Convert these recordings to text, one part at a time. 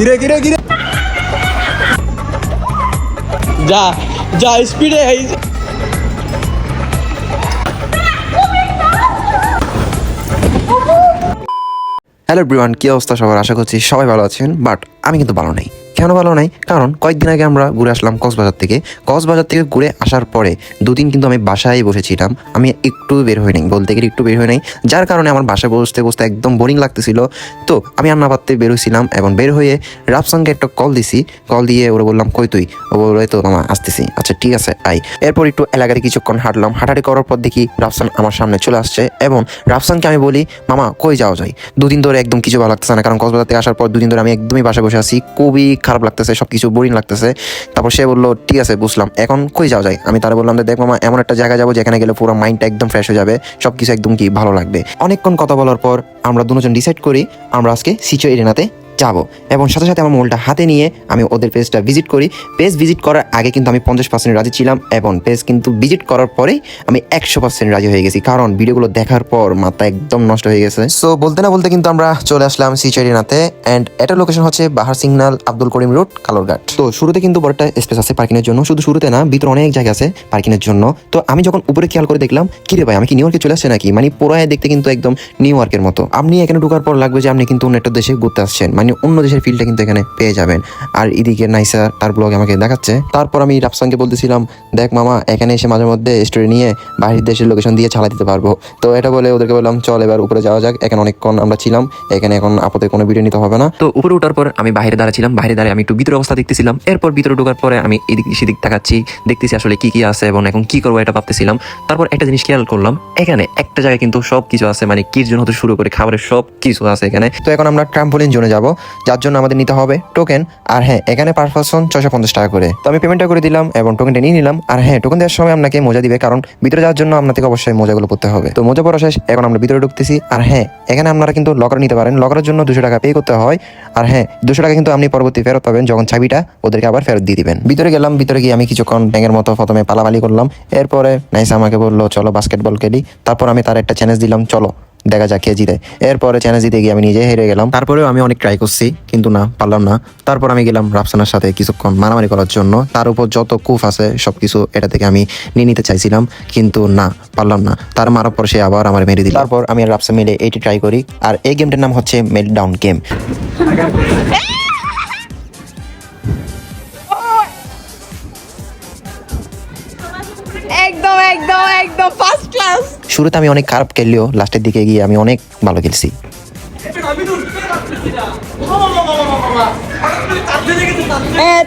কিরে কিরে কিরে যা যা স্পিডে হ্যালো ব্রিওয়ান কী অবস্থা সবার? আশা করছি সবাই ভালো আছেন বাট আমি কিন্তু ভালো নাই। কেন ভালো নাই? কারণ কয়েকদিন আগে আমরা ঘুরে আসলাম কক্সবাজার থেকে। কক্সবাজার থেকে ঘুরে আসার পরে দুদিন কিন্তু আমি বাসায় বসেছিলাম। আমি একটু বের হই নাই, বলতে গেলে একটু বের হই নাই। যার কারণে আমার বাসায় বসতে বসতে একদম বোরিং লাগতেছিল। তো আমি আন্না পাত্তে বের হয়েছিলাম এবং বের হয়ে রাফসঙ্গে একটা কল দিছি। কল দিয়ে ওরা বললাম, কই তুই? ও বলল তো মামা, আসতেছি। আচ্ছা ঠিক আছে আই এরপর একটু এলাকাতে কিছুক্ষণ হাঁটলাম। হাঁটাহাঁটি করার পর দেখি রাফসান আমার সামনে চলে আসছে এবং রাফসানকে আমি বলি, মামা, কই যাওয়া যায় দুদিন ধরে একদম কিছু ভালো লাগতেছে না, কারণ কক্সবাজার থেকে আসার পর দুদিন ধরে আমি একদমই বাসায় বসে আছি। খুবই খারাপ লাগতেছে সব কিছু বোরিং লাগতেছে। তারপর সে বলল, ঠিক আছে, বুঝলাম। এখন কই যাওয়া যায়? আমি তারা বললাম যে, দেখ মামা, এমন একটা জায়গায় যাব যেখানে গেলে পুরো মাইন্ডটা একদম ফ্রেশ হয়ে যাবে সব কিছু একদম কি ভালো লাগবে? অনেকক্ষণ কথা বলার পর আমরা দুজন ডিসাইড করি, আমরা আজকে সিচো এরিনাতে যাব। এবং সাথে সাথে আমার মোবাইলটা হাতে নিয়ে আমি ওদের পেজটা ভিজিট করি। পেজ ভিজিট করার আগে কিন্তু আমি পঞ্চাশ পার্সেন্ট রাজি ছিলাম এবং পেজ কিন্তু ভিজিট করার পরেই আমি একশো পার্সেন্ট রাজি হয়ে গেছি। কারণ ভিডিওগুলো দেখার পর মাথা একদম নষ্ট হয়ে গেছে। সো বলতে না বলতে কিন্তু আমরা চলে আসলাম সিচারিনাতে অ্যান্ড এটার লোকেশন হচ্ছে বাহার সিগনাল আব্দুল করিম রোড কালোরঘাট তো শুরুতে কিন্তু বড় একটা স্পেস আছে পার্কিংয়ের জন্য। শুধু শুরুতে না ভিতরে অনেক জায়গা আছে পার্কিংয়ের জন্য। তো আমি যখন উপরে খেয়াল করে দেখলাম কি রে ভাই আমি কি নিউ ইয়র্কে চলে আসছে নাকি? মানে পুরায় দেখতে কিন্তু একদম নিউ ইয়র্কের মতো। আপনি এখানে ঢুকার পর লাগবে যে আপনি কিন্তু অন্য একটা দেশে ঘুরতে আসছেন। মানে অন্য দেশের ফিল্ডটা কিন্তু এখানে পেয়ে যাবেন। আর এদিকে নাইসা তার ব্লগ আমাকে দেখাচ্ছে। তারপর আমি রাফসানকে বলতেছিলাম, দেখ মামা, এখানে এসে মাঝে মধ্যে স্টোরি নিয়ে বাইরের দেশের লোকেশন দিয়ে চালা দিতে পারব। তো এটা বলে ওদেরকে বললাম, চল এবার উপরে যাওয়া যাক। এখানে অনেকক্ষণ আমরা ছিলাম। এখানে এখন আপদে কোনো ভিডিও নিতে হবে না। তো উপরে ওঠার পর আমি বাইরে দাঁড়াছিলাম। বাইরে দাঁড়িয়ে আমি একটু ভিতরে অবস্থা দেখতেছিলাম। এরপর ভিতরে ঢোকার পরে আমি এদিক সেদিক তাকাচ্ছি। দেখতেছি আসলে কি কি আছে এবং এখন কি করব এটা ভাবতেছিলাম। তারপর একটা জিনিস খেয়াল করলাম, এখানে একটা জায়গায় কিন্তু সব কিছু আছে। মানে কির জন্য হতে শুরু করে খাবারের সব কিছু আছে এখানে। তো এখন আমরা ট্রাম্পোলিন জোনে যাব। যার জন্য আমাদের নিতে হবে টোকেন আর হ্যাঁ এখানে পার পার্সন ছয়শো পঞ্চাশ টাকা করে। তো আমি পেমেন্টটা করে দিলাম এবং টোকেনটা নিয়ে নিলাম, আর হ্যাঁ টোকেন দেওয়ার সময় আপনাকে মজা দিবে, কারণ ভিতরে যাওয়ার জন্য আপনাকে অবশ্যই মোজাগুলো পড়তে হবে। তো মোজা পড়া শেষ, এখন আমরা ভিতরে ঢুকতেছি, আর হ্যাঁ এখানে আপনারা কিন্তু লকার নিতে পারেন। লকারের জন্য দুশো টাকা পে করতে হয়, আর হ্যাঁ দুশো টাকা কিন্তু আপনি পরবর্তী ফেরত পাবেন যখন চাবিটা ওদেরকে আবার ফেরত দিয়ে দিবেন। ভিতরে গেলাম, ভিতরে গিয়ে আমি কিছুক্ষণ ব্যাঙের মতো প্রথমে পালাপালি করলাম, এরপরে নাইসা আমাকে বলল, চলো বাস্কেটবল খেলি। তারপর আমি তার একটা চ্যালেঞ্জ দিলাম, চলো। দেখা যাক কে জিতে। এরপরে চ্যানেল জিতে গিয়ে আমি নিজে হেরে গেলাম। তারপরেও আমি অনেক ট্রাই করছি, কিন্তু না, পারলাম না। তারপর আমি গেলাম রাফসানার সাথে কিছুক্ষণ মারামারি করার জন্য। তার উপর যত কুফ আছে সব কিছু এটা থেকে আমি নিয়ে নিতে চাইছিলাম, কিন্তু না, পারলাম না। তার মারার পর সে আবার আমার মেরে দিল। তারপর আমি রাফসা মিলে এইটি ট্রাই করি। আর এই গেমটার নাম হচ্ছে মেল ডাউন গেম একদম একদম একদম ফার্স্ট ক্লাস শুরুতে আমি অনেক খারাপ খেললেও লাস্টের দিকে গিয়ে আমি অনেক ভালো খেলছি।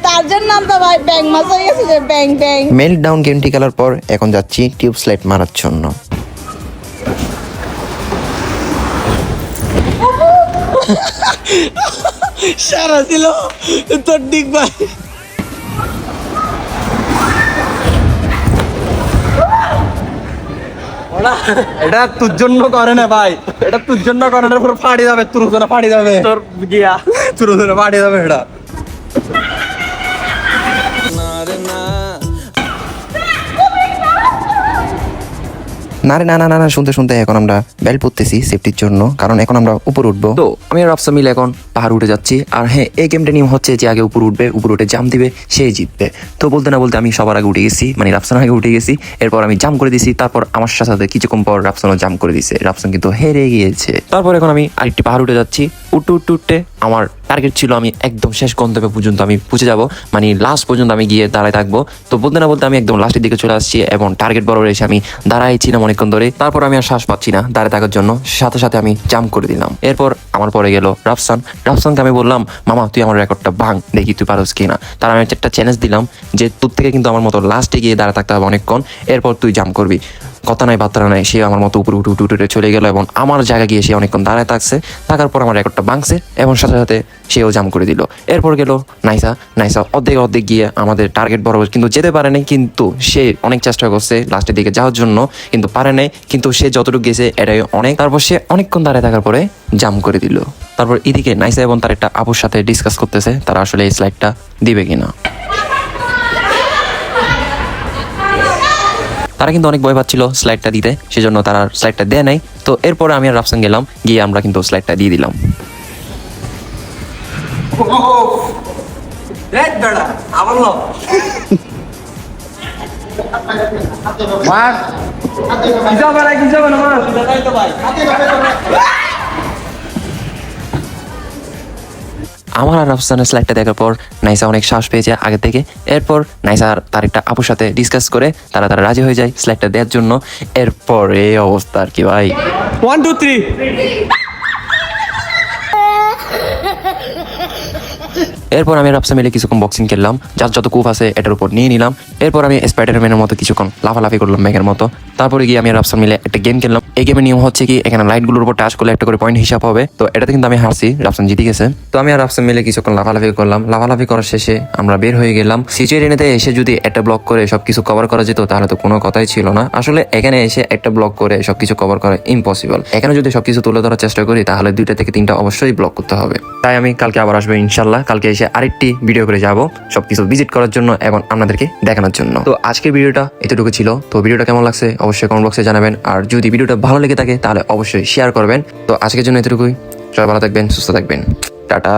তার জন্য তো ভাই ব্যাং মাছ হয়ে গেছে যে ব্যাং ব্যাং। মেল ডাউন গেমটি খেলার পর এখন যাচ্ছি টিউব স্লাইড মারার জন্য। সারা ছিল তোর দিক ভাই। এটা তোর জন্য করে না ভাই। এটা তোর জন্য করে না পুরো ফাড়ি যাবে তোর জন্য ফাড়ি যাবে। তোর গিয়া। তোর জন্য যাবে এটা। না রে, না না না না, শুনতে শুনতে, এখন আমরা বেল পড়তেছি সেফটির জন্য, কারণ এখন আমরা উপর উঠবো। তো, আমি আর রাফসা মিলে এখন পাহাড় উঠে যাচ্ছি, আর হ্যাঁ এই গেমটা নিয়ম হচ্ছে যে আগে উপর উঠবে, উপর উঠে জাম দিবে সেই জিতবে। তো বলতে না বলতে আমি সবার আগে উঠে গেছি মানে রাফসান আগে উঠে গেছি, এরপর আমি জাম করে দিছি, তারপর আমার সাথে কিছুক্ষণ পর রাফসানও জাম করে দিছে, রাফসান কিন্তু হেরে গিয়েছে। তারপর এখন আমি আরেকটি পাহাড় উঠে যাচ্ছি, উঠতে উঠতে উঠতে আমার টার্গেট ছিল আমি একদম শেষ গন্তব্য পর্যন্ত আমি পৌঁছে যাব। মানে লাস্ট পর্যন্ত আমি গিয়ে দাঁড়ায় থাকব। তো বলতে না বলতে আমি একদম লাস্টের দিকে চলে আসছি এবং টার্গেট বরাবর এসে আমি দাঁড়াইছিলাম অনেকক্ষণ ধরে। তারপর আমি আর শ্বাস পাচ্ছি না দাঁড়ায় থাকার জন্য। সাথে সাথে আমি জাম্প করে দিলাম। এরপর আমার পরে গেল রাফসান। রাফসানকে আমি বললাম, মামা, তুই আমার রেকর্ডটা ভাঙ, দেখি তুই পারোস কিনা। তার আমি একটা চ্যালেঞ্জ দিলাম যে তোর থেকে কিন্তু আমার মতো লাস্টে গিয়ে দাঁড়া থাকতে হবে অনেকক্ষণ। এরপর তুই জাম্প করবি। কথা নাই, বার্তা নাই, সে আমার মতো উপরে উঠে উঠে উঠে চলে গেল এবং আমার জায়গা গিয়ে সে অনেকক্ষণ দাঁড়ায় থাকছে। থাকার পর আমার রেকর্ডটা ভাঙছে এবং সাথে সাথে সেও জাম করে দিল। এরপর গেল নাইসা। নাইসা অর্ধেক অর্ধেক গিয়ে আমাদের টার্গেট বরাবর কিন্তু যেতে পারে নাই, কিন্তু সে অনেক চেষ্টা করছে লাস্টের দিকে যাওয়ার জন্য, কিন্তু পারে নাই, কিন্তু সে যতটুকু গেছে এটাই অনেক। তারপর সে অনেকক্ষণ দাঁড়ায় থাকার পরে জাম করে দিল। তারপর এদিকে নাইসা এবং তার একটা আপুর সাথে ডিসকাস করতেছে, তারা আসলে এই স্লাইডটা দিবে কিনা। তারা কিন্তু অনেক ভয় পাচ্ছিল স্লাইডটা দিতে সেজন্য তারা স্লাইডটা দেয় নাই। তো এরপরে আমি আর রাফসান গেলাম গিয়ে আমরা কিন্তু স্লাইডটা দিয়ে দিলাম। মার। আমার আর রাফসানের স্লাইডটা দেখার পর নাইসা অনেক সাহস পেয়েছে আগে থেকে। এরপর নাইসা আর তার একটা আপুর সাথে ডিসকাস করে তারা তারা রাজি হয়ে যায় স্লাইডটা দেওয়ার জন্য। এরপর এই অবস্থা আর কি ভাই। ওয়ান টু থ্রি এরপর আমি রাফসা মিলে কিছুক্ষণ বক্সিং খেললাম। যার যত কুপ আছে এটার উপর নিয়ে নিলাম। এরপর আমি স্পাইডারম্যানের মতো কিছুক্ষণ লাফালাফি করলাম ব্যাগের মতো। তারপরে গিয়ে আমি রাফসা মিলে একটা গেম খেললাম। এই গেমের নিয়ম হচ্ছে কি, এখানে লাইটগুলোর উপর টাচ করলে একটা করে পয়েন্ট হিসাব হবে। তো এটাতে কিন্তু আমি হারছি, রাফসান জিতে গেছে। তো আমি আর রাফসান মিলে কিছুক্ষণ লাফালাফি করলাম। লাফালাফি করার শেষে আমরা বের হয়ে গেলাম। সিচুয়েশনেতে এসে যদি একটা ব্লক করে সবকিছু কভার করা যেত, তাহলে তো কোনো কথাই ছিল না। আসলে এখানে এসে একটা ব্লক করে সবকিছু কভার করা ইম্পসিবল এখানে যদি সবকিছু তুলে ধরার চেষ্টা করি, তাহলে দুইটা থেকে তিনটা অবশ্যই ব্লক করতে হবে। তাই আমি কালকে আবার আসব ইনশাল্লাহ কালকে এসে আরেকটি ভিডিও করে যাব, সবকিছু ভিজিট করার জন্য এবং আপনাদেরকে দেখানোর জন্য। তো আজকের ভিডিওটা এতটুকু ছিল। তো ভিডিওটা কেমন লাগছে? অবশ্যই কমেন্ট বক্সে জানাবেন। আর যদি ভিডিওটা ভালো লেগে থাকে, তাহলে অবশ্যই শেয়ার করবেন। তো আজকের জন্য এতটুকুই। সবাই ভালো থাকবেন, সুস্থ থাকবেন। টাটা।